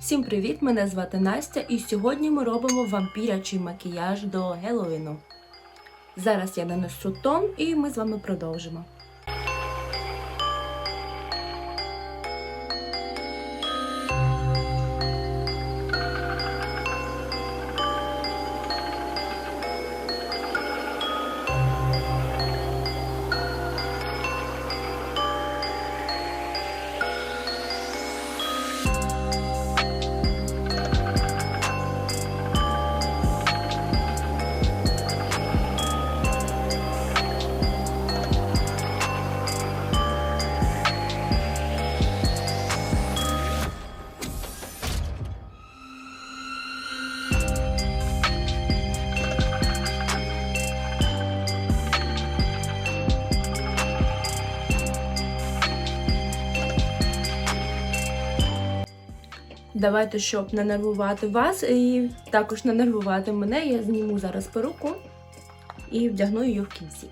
Всім привіт! Мене звати Настя, і сьогодні ми робимо вампірячий макіяж до Геловіну. Зараз я нанесу тон і ми з вами продовжимо. Давайте, щоб не нервувати вас і також не нервувати мене, я зніму зараз перуку і вдягну її в кінці.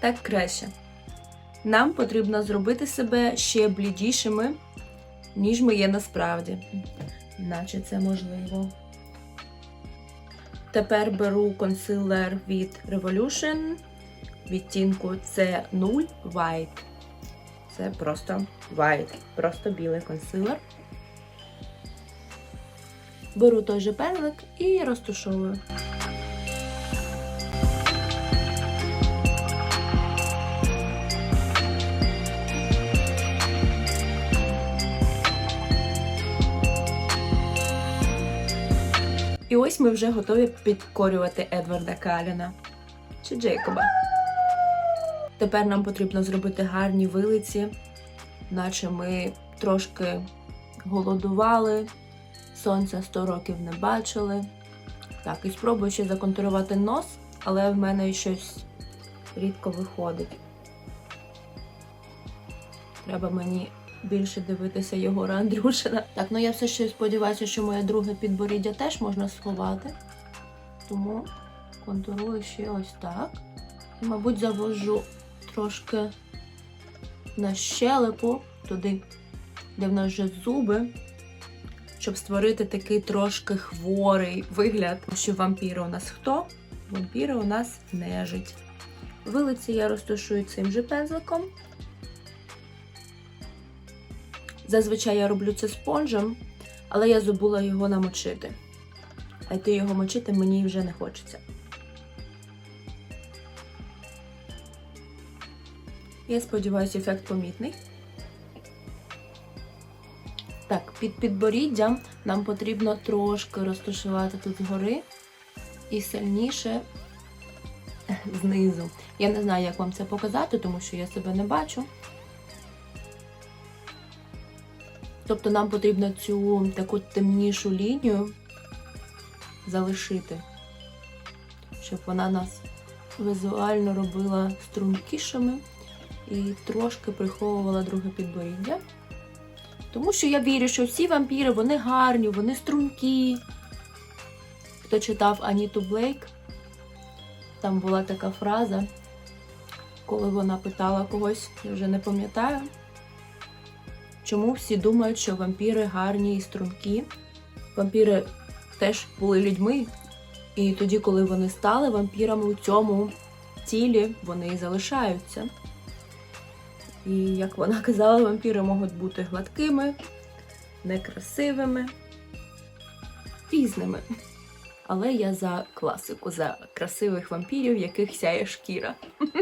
Так краще. Нам потрібно зробити себе ще блідішими, ніж ми є насправді. Наче це можливо. Тепер беру консилер від Revolution відтінку C0 White. Це просто white, просто білий консилер. Беру той же пензлик і розтушовую. І ось ми вже готові підкорювати Едварда Каліна чи Джейкоба. Тепер нам потрібно зробити гарні вилиці, наче ми трошки голодували, сонця 100 років не бачили. Так, і спробую ще законтурувати нос, але в мене щось рідко виходить. Треба мені більше дивитися Єгора Андрюшина. Так, ну я все ще сподіваюся, що моє друге підборіддя теж можна сховати. Тому контурую ще ось так. І, мабуть, завожу трошки на щелепу, туди, де в нас вже зуби, щоб створити такий трошки хворий вигляд. Що вампіри у нас хто? Вампіри у нас нежить. Вилиці я розташую цим же пензликом. Зазвичай я роблю це спонжем, але я забула його намочити. А йти його мочити мені вже не хочеться. Я сподіваюся, ефект помітний. Так, під підборіддям нам потрібно трошки розташувати тут згори і сильніше знизу. Я не знаю, як вам це показати, тому що я себе не бачу. Тобто нам потрібно цю таку темнішу лінію залишити, щоб вона нас візуально робила стрункішими і трошки приховувала друге підборіддя. Тому що я вірю, що всі вампіри вони гарні, вони стрункі. Хто читав Аніту Блейк, там була така фраза, коли вона питала когось, я вже не пам'ятаю, чому всі думають, що вампіри гарні і стрункі. Вампіри теж були людьми, і тоді, коли вони стали вампірами у цьому тілі, вони і залишаються. І як вона казала, вампіри можуть бути гладкими, некрасивими, різними. Але я за класику, за красивих вампірів, яких сяє шкіра.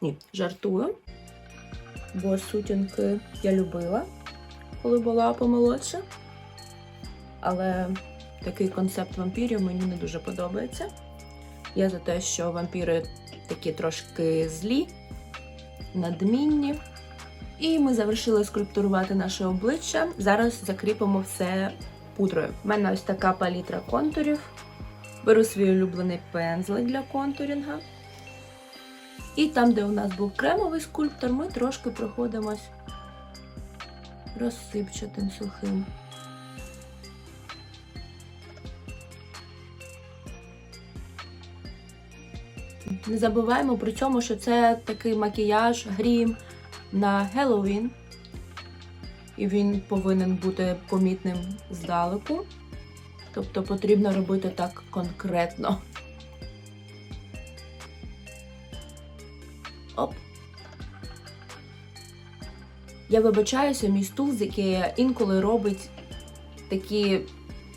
Ні, жартую. Бо сутінки я любила, коли була помолодша. Але такий концепт вампірів мені не дуже подобається. Я за те, що вампіри такі трошки злі, надмінні. І ми завершили скульптурувати наше обличчя. Зараз закріпимо все пудрою. У мене ось така палітра контурів. Беру свій улюблений пензлик для контурінга. І там, де у нас був кремовий скульптор, ми трошки проходимось розсипчатим сухим. Не забуваємо при цьому, що це такий макіяж, грім на Геловін. і він повинен бути помітним здалеку. Тобто потрібно робити так конкретно. Оп. Я вибачаюся, мій стул з Ікея інколи робить такі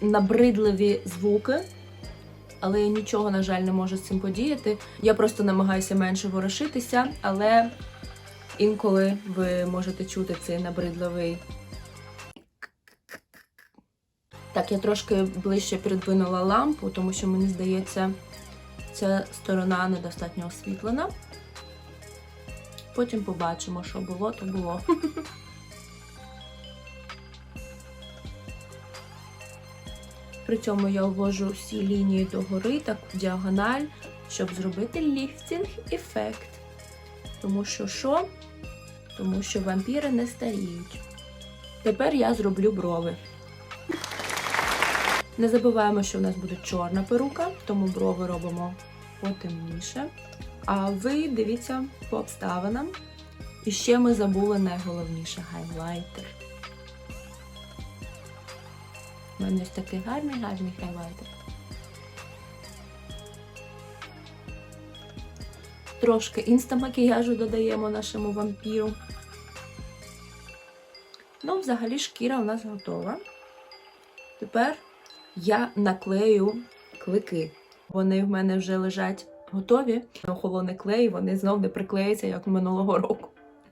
набридливі звуки, але я нічого, на жаль, не можу з цим подіяти. Я просто намагаюся менше ворушитися, але інколи ви можете чути цей набридливий. Так, я трошки ближче придвинула лампу, тому що мені здається, ця сторона недостатньо освітлена. Потім побачимо, що було, то було. При цьому я ввожу всі лінії догори, так в діагональ, щоб зробити ліфтінг ефект. Тому що що? Тому що вампіри не старіють. Тепер я зроблю брови. Не забуваємо, що в нас буде чорна перука, тому брови робимо потемніше. А ви дивіться по обставинам. І ще ми забули найголовніше хайлайтер. У мене ось такий гарний гарний хайлайтер. Трошки інстамакіяжу додаємо нашому вампіру. Ну, взагалі, шкіра у нас готова. Тепер я наклею клики. Вони в мене вже лежать готові. Охолоне клей, вони знов не приклеються, як минулого року.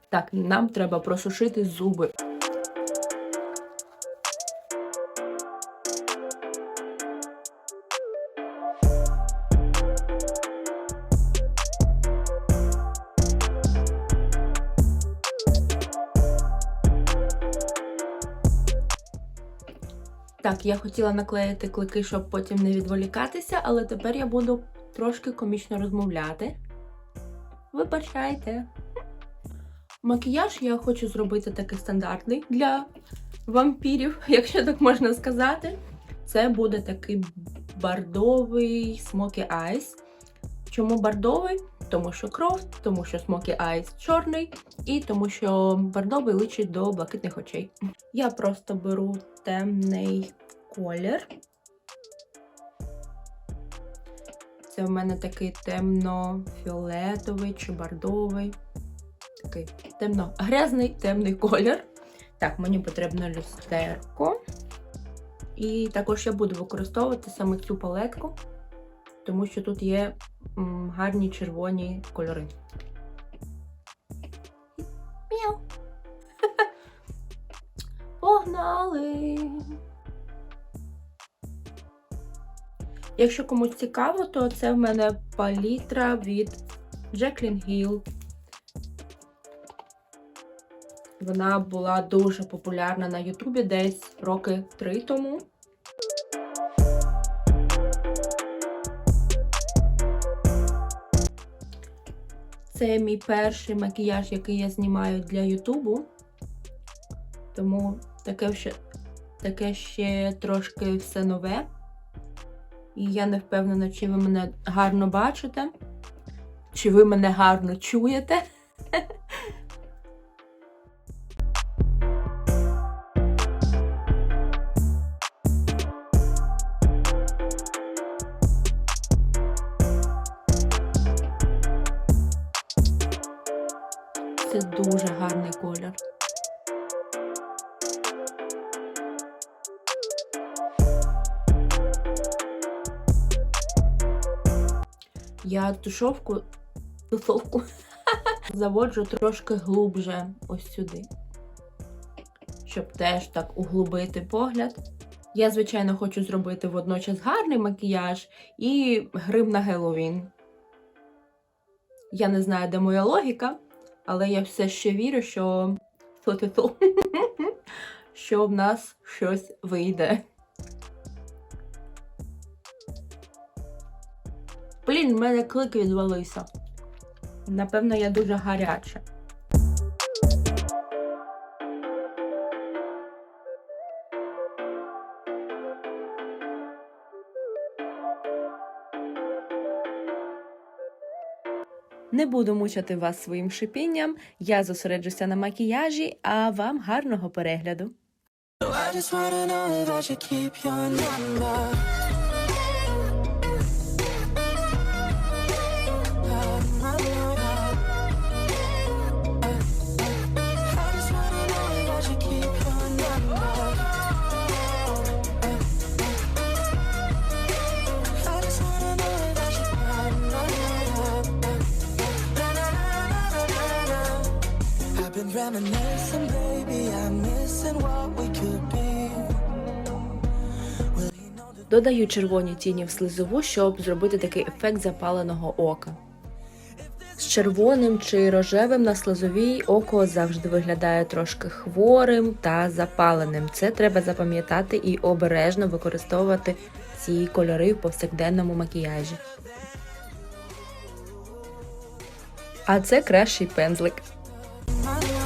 Так, нам треба просушити зуби. Так, я хотіла наклеїти клики, щоб потім не відволікатися, але тепер я буду трошки комічно розмовляти. Вибачайте. Макіяж я хочу зробити такий стандартний для вампірів, якщо так можна сказати. Це буде такий бардовий Smoky Eyes. Чому бардовий? Тому що кров, тому що Smoky Eyes чорний, і тому що бардовий личить до блакитних очей. Я просто беру темний колір. Це в мене такий темно-фіолетовий чи бордовий. Такий темно-грязний темний колір. Так, мені потрібно люстерко. І також я буду використовувати саме цю палетку, тому що тут є гарні червоні кольори. Мяу. Погнали! Якщо комусь цікаво, то це в мене палітра від Jacqueline Hill. Вона була дуже популярна на Ютубі десь роки три тому. Це мій перший макіяж, який я знімаю для Ютубу. Тому таке ще, таке ще трошки все нове. І я не впевнена, чи ви мене гарно бачите, чи ви мене гарно чуєте. Це дуже гарний колір. Я тушовку, тусовку заводжу трошки глубже ось сюди, щоб теж так углубити погляд. Я, звичайно, хочу зробити водночас гарний макіяж і грим на Геловін. Я не знаю, де моя логіка, але я все ще вірю, що що в нас щось вийде. Блін, в мене клик відвалився. Напевно, я дуже гаряча. Не буду мучити вас своїм шипінням, я зосереджуся на макіяжі, а вам гарного перегляду. I just wanna know if I should keep your number. Been reminiscing, baby. I'm missing what we could be. Додаю червоні тіні в слизову, щоб зробити такий ефект запаленого ока. З червоним чи рожевим на слизовій око завжди виглядає трошки хворим та запаленим. Це треба запам'ятати і обережно використовувати ці кольори в повсякденному макіяжі. А це кращий пензлик. My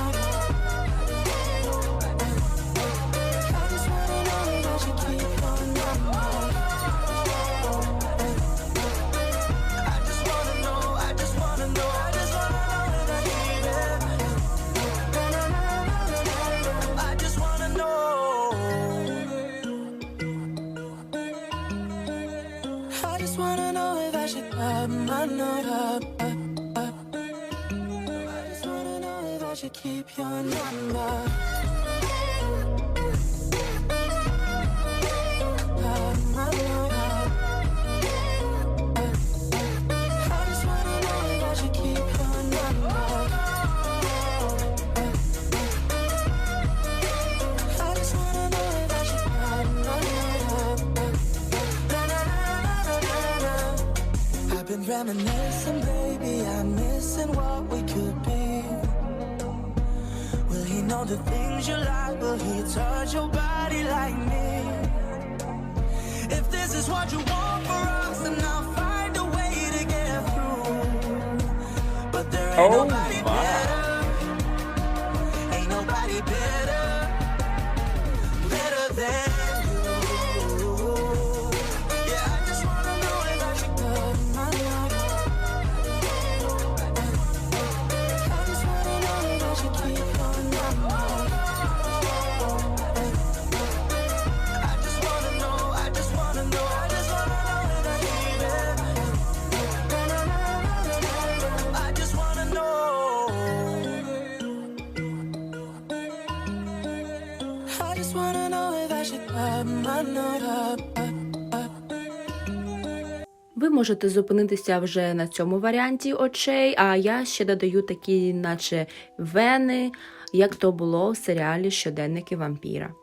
like me? If this is what you want for us, then I'll find a way to get through. But there ain't Oh nobody можете зупинитися вже на цьому варіанті очей, а я ще додаю такі, наче вени, як то було в серіалі Щоденники вампіра.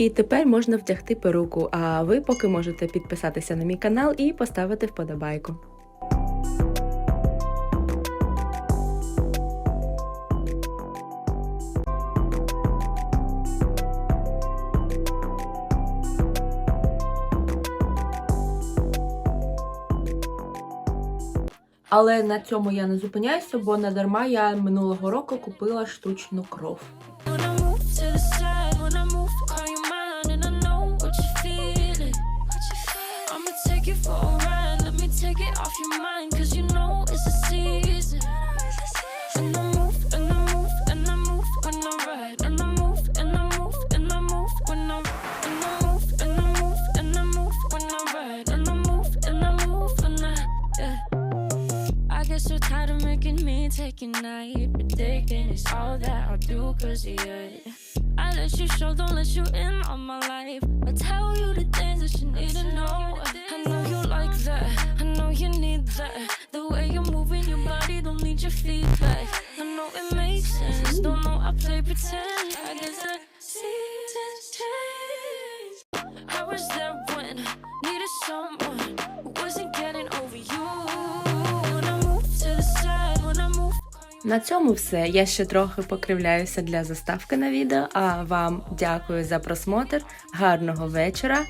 І тепер можна втягти перуку, а ви поки можете підписатися на мій канал і поставити вподобайку. Але на цьому я не зупиняюся, бо надарма я минулого року купила штучну кров. Take it off your mind, cause you know it's a season. And I move, and I move, and I move when I ride, and I move, and I move, and I move when I, and I move, and I move, and I move when I ride, and I move, and I move when I, yeah. I get so tired of making me take your night, predicting it's all that I'll do cause you. I let you show, don't let you in on my life. I tell you the things that you need to know. I know you like that, I know you need that. The way you're moving your body, don't need your feedback. I know it makes sense, don't know I play pretend. I guess the seasons change. I was there when needed someone who wasn't getting over you. When I move to the side, when I move. На цьому все. Я ще трохи покривляюся для заставки на відео. А вам дякую за просмотр. Гарного вечора.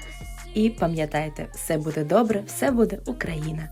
І пам'ятайте, все буде добре, все буде Україна.